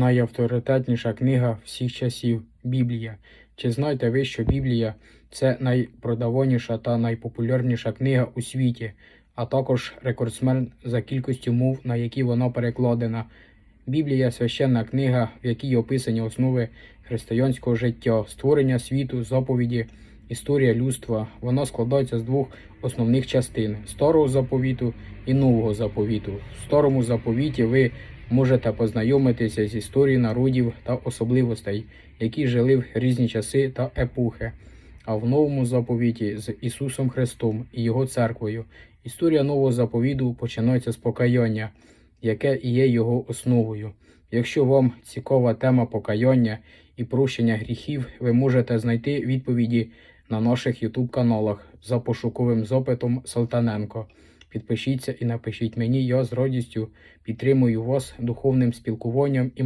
найавторитетніша книга всіх часів Біблія. Чи знаєте ви, що Біблія це найпродаваніша та найпопулярніша книга у світі, а також рекордсмен за кількістю мов, на які вона перекладена. Біблія священна книга, в якій описані основи християнського життя, створення світу, заповіді, історія людства. Вона складається з двох основних частин старого заповіту і нового заповіту. В старому заповіті ви можете познайомитися з історією народів та особливостей, які жили в різні часи та епохи. А в новому заповіті з Ісусом Христом і Його церквою. Історія нового заповіту починається з покаяння, яке і є його основою. Якщо вам цікава тема покаяння і прощення гріхів, ви можете знайти відповіді на наших YouTube каналах за пошуковим запитом Салтаненко. Підпишіться і напишіть мені, я з радістю підтримую вас духовним спілкуванням і